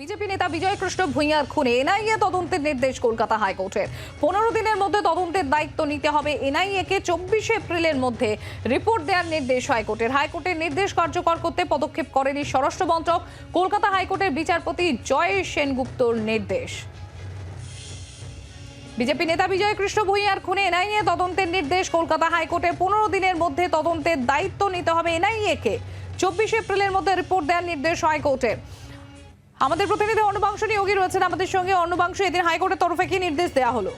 BJP নেতা বিজয় কৃষ্ণ ভূঁইয়ার খুনে NIA তদন্তের নির্দেশ কলকাতা হাইকোর্টের। পনেরো দিনের মধ্যে তদন্তের দায়িত্ব নিতে হবে এনআইএ কে চব্বিশে এপ্রিলের মধ্যে রিপোর্ট দেওয়ার নির্দেশ হাইকোর্টের। হাইকোর্টের নির্দেশ কার্যকর করতে পদক্ষেপ করেনি স্বরাষ্ট্র মন্ত্রক। কলকাতা হাইকোর্টের বিচারপতি জয় সেনগুপ্তর নির্দেশ। বিজেপি নেতা বিজয় কৃষ্ণ ভূঁইয়ার খুনে এনআইএ তদন্তের নির্দেশ কলকাতা হাইকোর্টের পনেরো দিনের মধ্যে তদন্তের দায়িত্ব নিতে হবে এনআইএ কে চব্বিশে এপ্রিলের মধ্যে রিপোর্ট দেওয়ার নির্দেশ হাইকোর্টের। আমাদের প্রতিনিধি অনুবাংশ নিয়োগী রয়েছেন আমাদের সঙ্গে। অনুবাংশ এদিন হাইকোর্টের তরফে কি নির্দেশ দেওয়া হলো?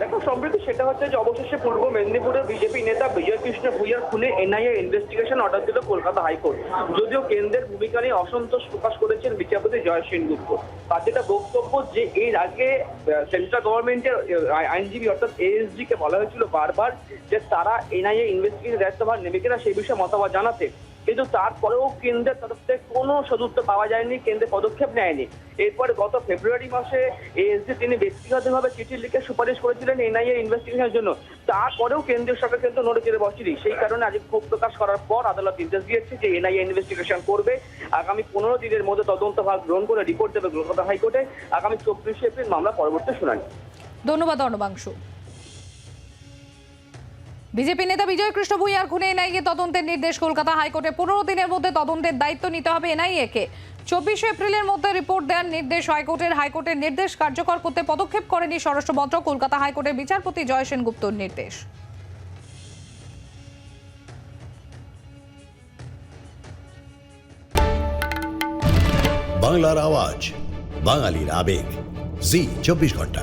দেখো, সম্প্রতি সেটা হচ্ছে যে অবশেষে পূর্ব মেদিনীপুরের বিজেপি নেতা বিজয় কৃষ্ণ ভূঁইয়ার খুনে এনআইএ ইনভেস্টিগেশন অর্ডার দিল কলকাতা হাইকোর্ট। যদিও কেন্দ্রের ভূমিকা নিয়ে অসন্তোষ প্রকাশ করেছেন বিচারপতি জয় সেনগুপ্ত তার যেটা বক্তব্য যে এর আগে সেন্ট্রাল গভর্নমেন্টের আইনজীবী অর্থাৎ এএসডি কে বলা হয়েছিল বারবার যে তারা এনআইএ ইনভেস্টিগেশন দায়িত্বভার নেবে কিনা সেই বিষয়ে মতামত জানাতে কিন্তু তারপরেও কেন্দ্রের তরফ থেকে কোনো সদুত্তর পাওয়া যায়নি, কেন্দ্রে পদক্ষেপ নেয়নি। এরপরে গত ফেব্রুয়ারি মাসে এএসডি তিনি ব্যক্তিগতভাবে চিঠি লিখে সুপারিশ করেছিলেন এনআইএ ইনভেস্টিগেশনের জন্য। তারপরেও কেন্দ্রীয় সরকার কিন্তু নড়ে চেড়ে বসেনি। সেই কারণে আজ ক্ষোভ প্রকাশ করার পর আদালত নির্দেশ দিয়েছে যে এনআইএ ইনভেস্টিগেশন করবে। আগামী পনেরো দিনের মধ্যে তদন্ত ভাগ গ্রহণ করে রিপোর্ট দেবে কলকাতা হাইকোর্টে। আগামী চব্বিশে এপ্রিল মামলা পরবর্তী শুনানি। ধন্যবাদ অনুবাংশু। বিজেপি নেতা বিজয় কৃষ্ণ ভূঁইয়ার খুনে এনআইএ তদন্তের নির্দেশ। কলকাতা হাইকোর্টে পনেরো দিনের মধ্যে তদন্তের দায়িত্ব নিতে হবে এনআইএ কে চব্বিশে এপ্রিলের মধ্যে রিপোর্ট দেওয়ার নির্দেশ হাইকোর্টের। হাইকোর্টের নির্দেশ কার্যকর করতে পদক্ষেপ করেনি স্বরাষ্ট্র কলকাতা হাইকোর্টের বিচারপতি জয় সেনগুপ্তর নির্দেশ। বাংলার আওয়াজ, বাঙালির আবেগ। জি, চব্বিশ ঘণ্টা।